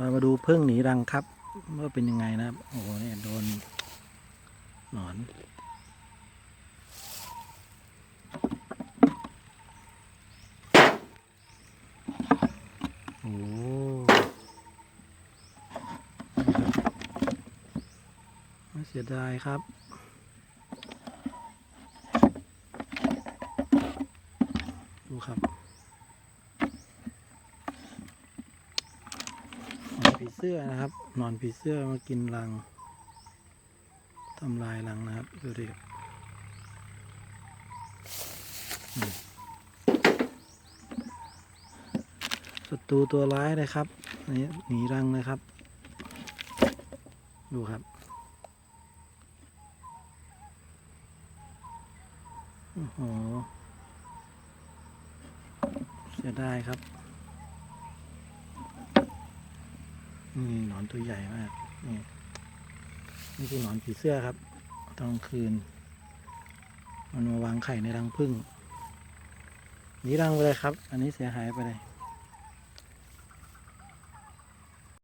มามาดูพึ่งหนีรังครับว่าเป็นยังไงนะครับ โอ้โหเนี่ยโดนหนอน โอ้โหน่เสียดายครับดูครับหนอน ผีเสื้อนะครับหนอนผีเสื้อมากินรังทำลายรังนะครับดูดิครับศัตรูตัวร้ายเลยครับนี่หนีรังเลยครับ ดูครับโอ้โหเสียดายครับ นี่หนอนตัวใหญ่มาก นี่นี่คือหนอนผีเสื้อครับ ตอนคืน มันมาวางไข่ในรังพึ่ง นี่รังไปเลยครับ อันนี้เสียหายไปเลย